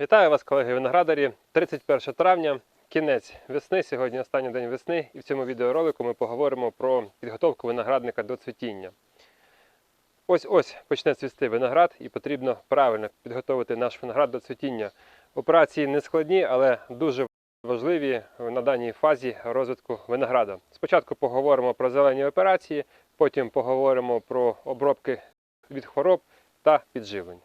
Вітаю вас, колеги виноградарі. 31 травня, кінець весни. Сьогодні останній день весни, і в цьому відеоролику ми поговоримо про підготовку виноградника до цвітіння. Ось ось почне цвісти виноград, і потрібно правильно підготовити наш виноград до цвітіння. Операції не складні, але дуже важливі на даній фазі розвитку винограда. Спочатку поговоримо про зелені операції, потім поговоримо про обробки від хвороб та підживлення.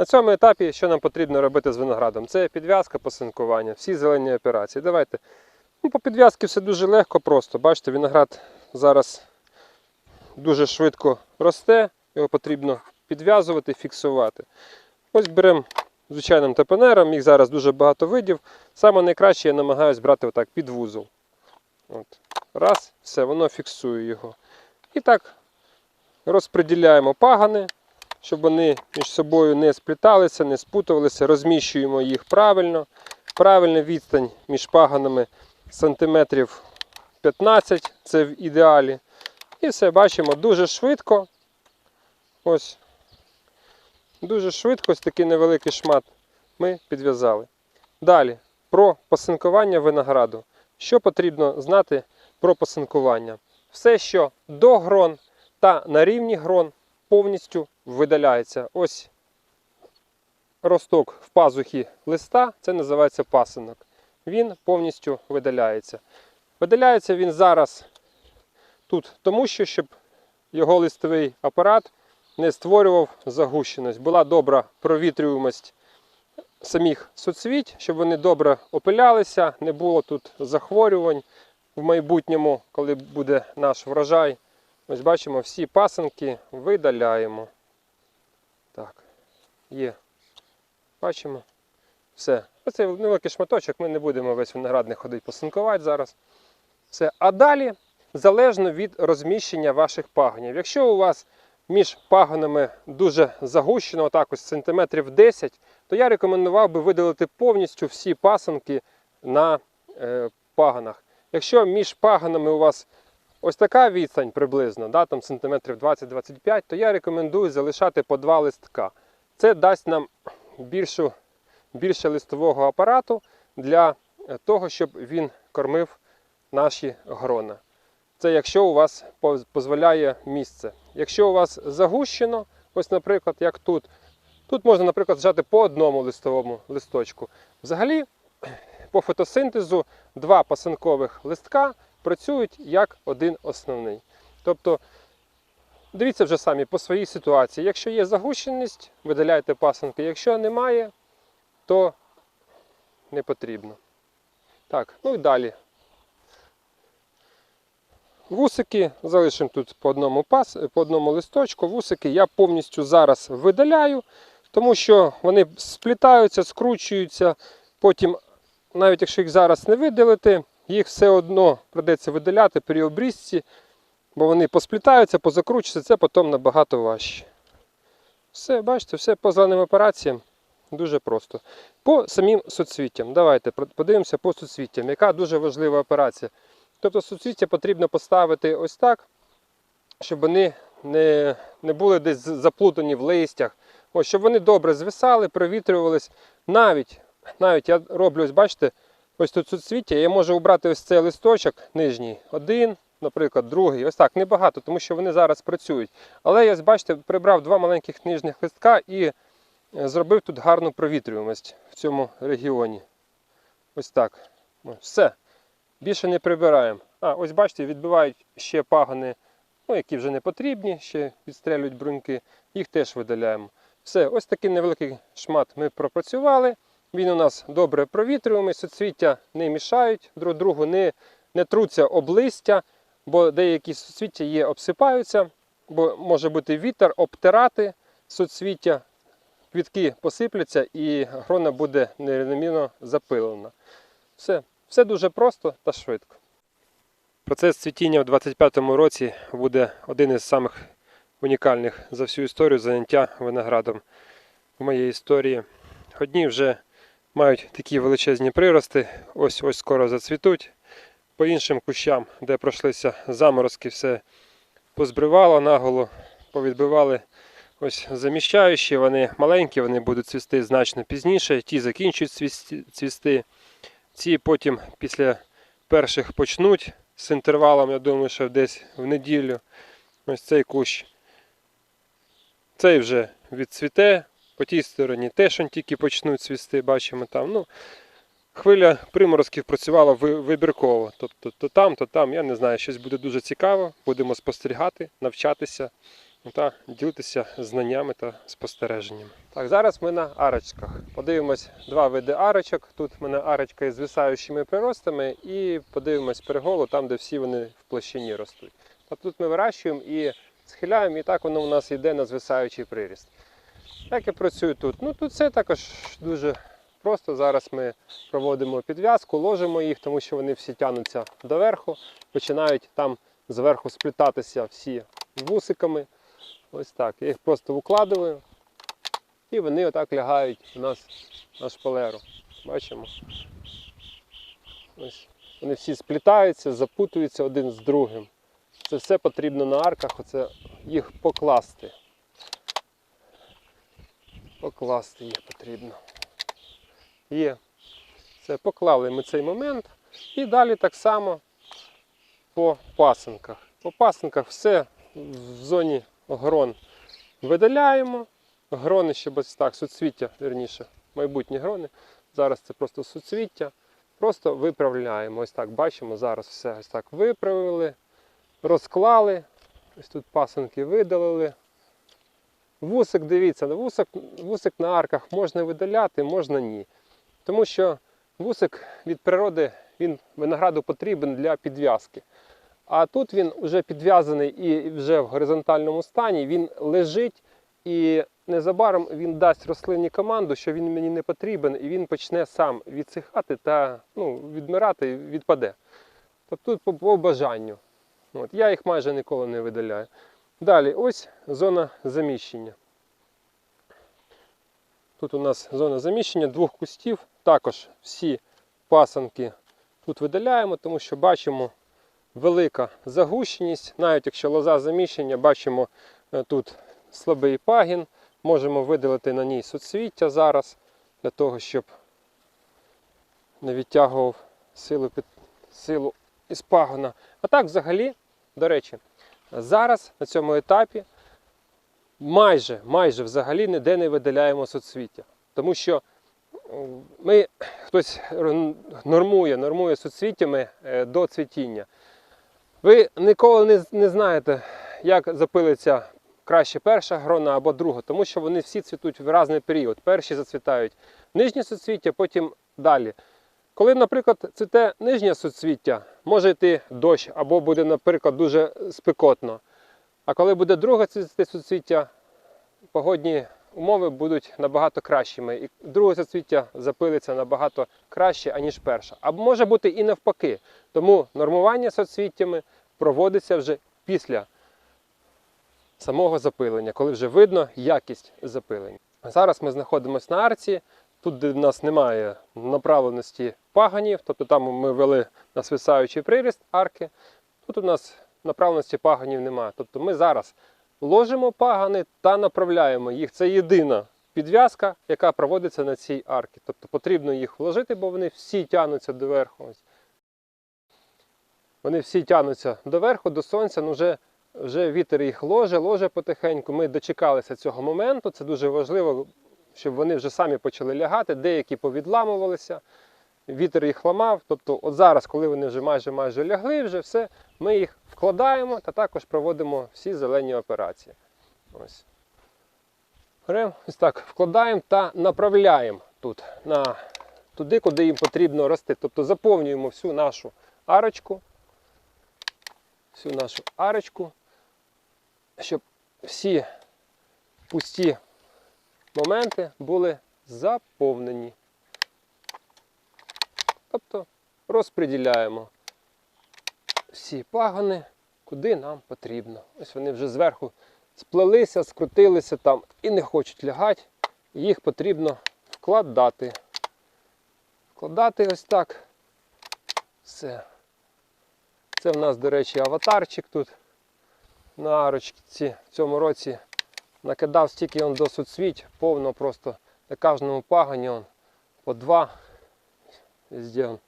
На цьому етапі, що нам потрібно робити з виноградом? Це підв'язка, посинкування, всі зелені операції. Давайте. Ну, по підв'язці все дуже легко, просто. Бачите, виноград зараз дуже швидко росте, його потрібно підв'язувати, фіксувати. Ось беремо звичайним топенером, їх зараз дуже багато видів. Саме найкраще я намагаюся брати отак під вузол. От. Раз, все, воно фіксує його. І так розподіляємо пагани щоб вони між собою не спліталися, не спутувалися, розміщуємо їх правильно. Правильна відстань між паганами сантиметрів 15, це в ідеалі. І все бачимо дуже швидко. Ось. Дуже швидко, ось такий невеликий шмат ми підв'язали. Далі, про посинкування винограду. Що потрібно знати про посинкування? Все, що до грон та на рівні грон повністю видаляється. Ось росток в пазухі листа, це називається пасинок. Він повністю видаляється. Видаляється він зараз тут, тому що щоб його листовий апарат не створював загущеність. Була добра провітрюємость самих соцвіть, щоб вони добре опилялися, не було тут захворювань в майбутньому, коли буде наш врожай. Ось бачимо, всі пасинки видаляємо. Так, є. Бачимо. Все. Оцей невеликий шматочок, ми не будемо весь виноградник ходити посинкувати зараз. Все. А далі, залежно від розміщення ваших пагонів. Якщо у вас між пагонами дуже загущено, отак ось сантиметрів 10, то я рекомендував би видалити повністю всі пасинки на е, пагонах. Якщо між пагонами у вас ось така відстань приблизно, да, там сантиметрів 20-25, то я рекомендую залишати по два листка. Це дасть нам більшу, більше листового апарату для е, того, щоб він кормив наші грона. Це якщо у вас дозволяє місце. Якщо у вас загущено, ось, наприклад, як тут, тут можна, наприклад, зжати по одному листовому листочку. Взагалі, по фотосинтезу два пасинкових листка працюють як один основний. Тобто, дивіться вже самі по своїй ситуації. Якщо є загущеність, видаляйте пасинки. Якщо немає, то не потрібно. Так, ну і далі. Вусики залишимо тут по одному, пас, по одному листочку. Вусики я повністю зараз видаляю, тому що вони сплітаються, скручуються. Потім, навіть якщо їх зараз не видалити, їх все одно придеться видаляти при обрізці, бо вони посплітаються, позакручуються, це потім набагато важче. Все, бачите, все по зеленим операціям дуже просто. По самим соцвіттям. Давайте подивимося по соцвіттям, яка дуже важлива операція. Тобто суцвіття потрібно поставити ось так, щоб вони не, не були десь заплутані в листях. Ось, щоб вони добре звисали, провітрювались. Навіть, навіть я роблю, ось бачите, ось тут суцвіття, я можу обрати ось цей листочок нижній, один, наприклад, другий. Ось так, небагато, тому що вони зараз працюють. Але я, бачите, прибрав два маленьких нижніх листка і е, зробив тут гарну провітрюємость в цьому регіоні. Ось так. Все. Більше не прибираємо. А, ось бачите, відбивають ще пагони, ну, які вже не потрібні, ще відстрелюють бруньки, їх теж видаляємо. Все, ось такий невеликий шмат ми пропрацювали. Він у нас добре провітрюємий, суцвіття не мішають друг другу, не, не труться об листя, бо деякі суцвіття є обсипаються, бо може бути вітер, обтирати суцвіття, квітки посипляться і грона буде нерівномірно запилена. Все. Все дуже просто та швидко. Процес цвітіння в 2025 році буде один із самих унікальних за всю історію заняття виноградом в моїй історії. Одні вже мають такі величезні прирости, ось ось скоро зацвітуть. По іншим кущам, де пройшлися заморозки, все позбривало наголо, повідбивали ось заміщаючі, вони маленькі, вони будуть цвісти значно пізніше. Ті закінчують цвісти. Ці потім після перших почнуть з інтервалом, я думаю, що десь в неділю. Ось цей кущ. Цей вже відцвіте. По тій стороні теж тільки почнуть цвісти, бачимо там. Ну, хвиля приморозків працювала вибірково. Тобто то там, то там. Я не знаю, щось буде дуже цікаво. Будемо спостерігати, навчатися та ділитися знаннями та спостереженнями. Так, зараз ми на арочках. Подивимось два види арочок. Тут в мене арочка із звисаючими приростами, і подивимось переголу там, де всі вони в площині ростуть. Тобто тут ми вирощуємо і схиляємо, і так воно у нас йде на звисаючий приріст. Як я працюю тут? Ну тут все також дуже просто. Зараз ми проводимо підв'язку, ложимо їх, тому що вони всі тягнуться доверху, починають там зверху сплітатися всі вусиками. Ось так. Я їх просто укладую. І вони отак лягають у нас на шпалеру. Бачимо. Ось. Вони всі сплітаються, запутуються один з другим. Це все потрібно на арках, оце їх покласти. Покласти їх потрібно. Є. Все, поклали ми цей момент. І далі так само по пасинках. По пасинках все в зоні грон видаляємо. Грони ще ось так, суцвіття, верніше, майбутні грони. Зараз це просто суцвіття. Просто виправляємо. Ось так бачимо, зараз все ось так виправили, розклали. Ось тут пасинки видалили. Вусик, дивіться, вусик, вусик на арках можна видаляти, можна ні. Тому що вусик від природи він винограду потрібен для підв'язки. А тут він вже підв'язаний і вже в горизонтальному стані, він лежить і незабаром він дасть рослині команду, що він мені не потрібен, і він почне сам відсихати та ну, відмирати, відпаде. Тобто тут по, по бажанню. От, я їх майже ніколи не видаляю. Далі, ось зона заміщення. Тут у нас зона заміщення двох кустів. Також всі пасанки тут видаляємо, тому що бачимо велика загущеність. Навіть якщо лоза заміщення, бачимо е, тут слабий пагін. Можемо видалити на ній суцвіття зараз, для того, щоб не відтягував силу, під, силу із пагона. А так, взагалі, до речі, зараз на цьому етапі майже, майже взагалі ніде не видаляємо суцвіття. Тому що ми хтось нормує, нормує суцвіттями е, до цвітіння. Ви ніколи не, не знаєте, як запилиться краще перша грона або друга, тому що вони всі цвітуть в різний період. Перші зацвітають нижнє суцвіття, потім далі. Коли, наприклад, цвіте нижнє суцвіття, може йти дощ, або буде, наприклад, дуже спекотно. А коли буде друге цвісти суцвіття, погодні умови будуть набагато кращими. І друге суцвіття запилиться набагато краще, аніж перше. Або може бути і навпаки. Тому нормування соцвіттями проводиться вже після самого запилення, коли вже видно якість запилення. Зараз ми знаходимося на арці. Тут де в нас немає направленості паганів, тобто там ми вели на свисаючий приріст арки. Тут у нас направленості паганів немає. Тобто ми зараз ложимо пагани та направляємо їх. Це єдина підв'язка, яка проводиться на цій арці. Тобто потрібно їх вложити, бо вони всі тягнуться доверху. Вони всі тягнуться доверху, до сонця. Ну вже, вже вітер їх ложе, ложе потихеньку. Ми дочекалися цього моменту. Це дуже важливо, щоб вони вже самі почали лягати. Деякі повідламувалися, вітер їх ламав. Тобто, от зараз, коли вони вже майже майже лягли, вже все, ми їх вкладаємо та також проводимо всі зелені операції. Ось. Ось так, вкладаємо та направляємо тут, на, туди, куди їм потрібно рости. Тобто заповнюємо всю нашу арочку, всю нашу арочку, щоб всі пусті моменти були заповнені. Тобто розподіляємо всі пагони, куди нам потрібно. Ось вони вже зверху сплелися, скрутилися там і не хочуть лягати. Їх потрібно вкладати. Вкладати ось так. Все. Це в нас, до речі, аватарчик тут на арочці. В цьому році накидав стільки он до суцвіть, повно просто на кожному пагоні он, по два. Везде он,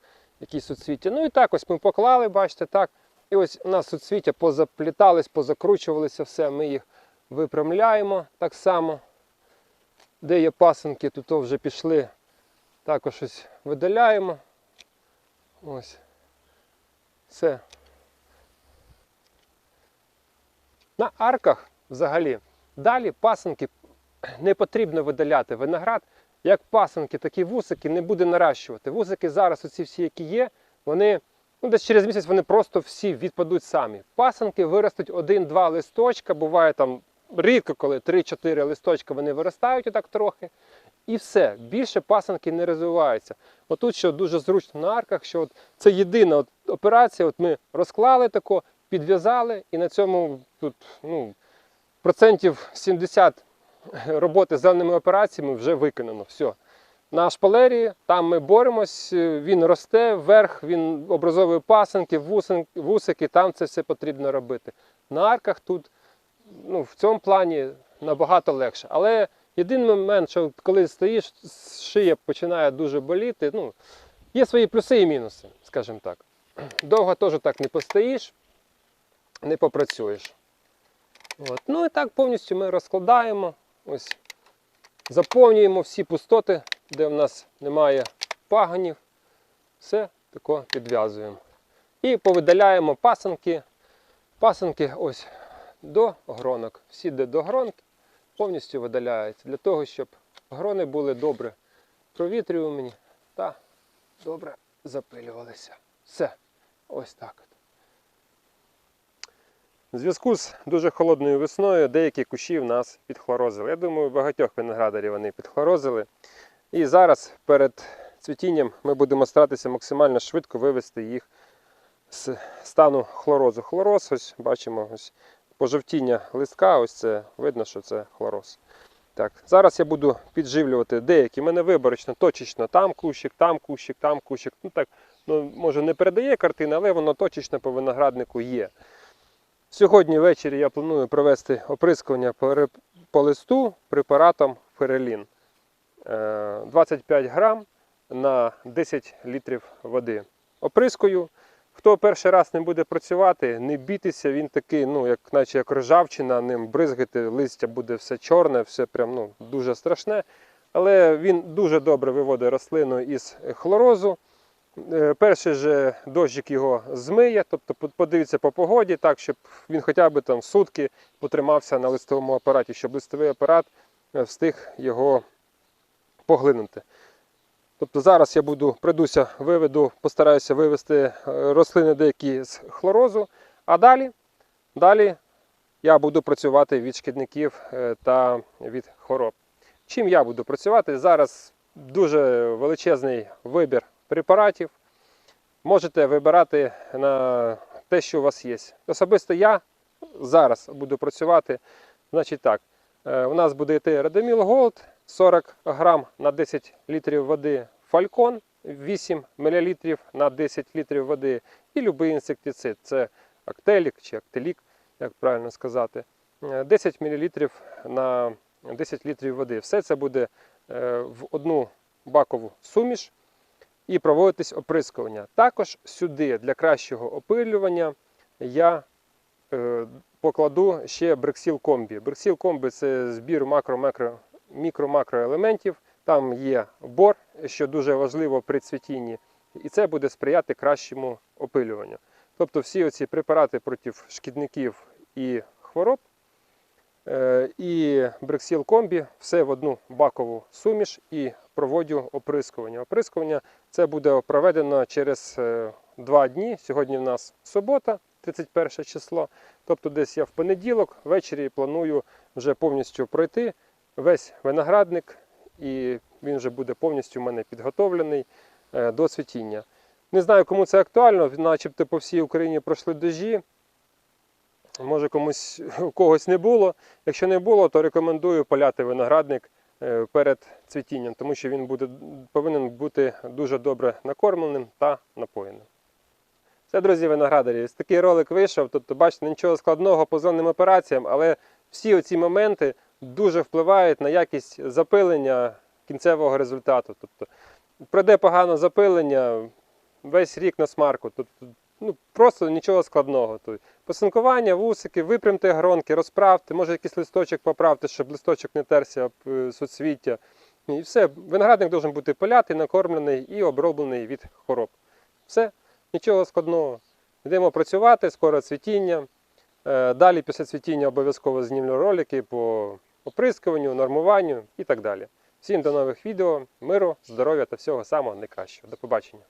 суцвіття. Ну і так ось ми поклали, бачите, так. І ось у нас суцвіття позаплітались, позакручувалися, все, ми їх випрямляємо так само. Де є пасинки, тут вже пішли. Також ось видаляємо. Ось. Все. На арках взагалі. Далі пасинки не потрібно видаляти. Виноград, як пасинки, так і вусики не буде наращувати. Вусики зараз, оці всі, які є, вони ну, десь через місяць вони просто всі відпадуть самі. Пасинки виростуть один-два листочка, буває там рідко, коли 3-4 листочка вони виростають отак трохи. І все, більше пасанки не розвиваються. Отут, що дуже зручно на арках, що от це єдина от операція. От ми розклали тако, підв'язали, і на цьому тут ну, процентів 70 роботи з даними операціями вже виконано. Все. На шпалері там ми боремось, він росте вверх, він образовує пасанки, вусин- вусики, там це все потрібно робити. На арках тут ну, в цьому плані набагато легше. Але єдиний момент, що коли стоїш, шия починає дуже боліти. Ну, є свої плюси і мінуси, скажімо так. Довго теж так не постоїш, не попрацюєш. От. Ну і так повністю ми розкладаємо, ось, заповнюємо всі пустоти, де в нас немає пагонів. Все тако підв'язуємо. І повидаляємо пасанки. Пасанки ось до гронок. Всі де до гронки повністю видаляються для того, щоб грони були добре провітрювані та добре запилювалися. Все. Ось так. В зв'язку з дуже холодною весною деякі кущі в нас підхлорозили. Я думаю, багатьох виноградарів вони підхлорозили. І зараз перед цвітінням ми будемо старатися максимально швидко вивести їх з стану хлорозу. Хлороз, ось бачимо, ось пожовтіння листка, ось це видно, що це хлороз. Так, зараз я буду підживлювати деякі. У мене виборочно, точечно там кущик, там кущик, там кущик. Ну так, ну, може не передає картина, але воно точечно по винограднику є. Сьогодні ввечері я планую провести оприскування по, листу препаратом Ферелін. Е, 25 грам на 10 літрів води. Оприскую. Хто перший раз не буде працювати, не бійтеся, він такий, ну, як, наче як ржавчина, ним бризгати, листя буде все чорне, все прям ну, дуже страшне. Але він дуже добре виводить рослину із хлорозу. Е, Перший же дощик його змиє, тобто по- подивіться по погоді, так, щоб він хоча б там сутки потримався на листовому апараті, щоб листовий апарат е, встиг його поглинути. Тобто зараз я буду пройдуся, виведу, постараюся вивести е, рослини деякі з хлорозу, а далі, далі я буду працювати від шкідників та від хвороб. Чим я буду працювати? Зараз дуже величезний вибір препаратів. Можете вибирати на те, що у вас є. Особисто я зараз буду працювати. Значить так, е, у нас буде йти Радоміл Голд 40 грам на 10 літрів води, Фалькон 8 мл на 10 літрів води і будь-який інсектицид. Це актелік чи актелік, як правильно сказати. Е, 10 мл на 10 літрів води. Все це буде е, в одну бакову суміш і проводитись оприскування. Також сюди для кращого опилювання я е, покладу ще брексіл комбі. Брексіл комбі це збір мікро-макроелементів. Там є бор, що дуже важливо при цвітінні, і це буде сприяти кращому опилюванню. Тобто всі оці препарати проти шкідників і хвороб е, і брексіл комбі все в одну бакову суміш і проводю оприскування. Оприскування це буде проведено через е, два дні. Сьогодні в нас субота, 31 число. Тобто десь я в понеділок ввечері планую вже повністю пройти весь виноградник, і він вже буде повністю в мене підготовлений е, до цвітіння. Не знаю, кому це актуально, начебто по всій Україні пройшли дожі. Може комусь у когось не було. Якщо не було, то рекомендую поляти виноградник перед цвітінням, тому що він буде, повинен бути дуже добре накормленим та напоєним. Це, друзі, виноградарі. Ось такий ролик вийшов. Тобто, бачите, нічого складного по зонним операціям, але всі оці моменти дуже впливають на якість запилення кінцевого результату. Тобто пройде погано запилення весь рік на смарку. Тобто, ну, просто нічого складного. Тобто, посинкування, вусики, випрямте гронки, розправте, може якийсь листочок поправте, щоб листочок не терся об е, суцвіття. І все, виноградник має бути полятий, накормлений і оброблений від хвороб. Все, нічого складного. Йдемо працювати, скоро цвітіння. Е, Далі після цвітіння обов'язково знімлю ролики по оприскуванню, нормуванню і так далі. Всім до нових відео, миру, здоров'я та всього самого найкращого. До побачення.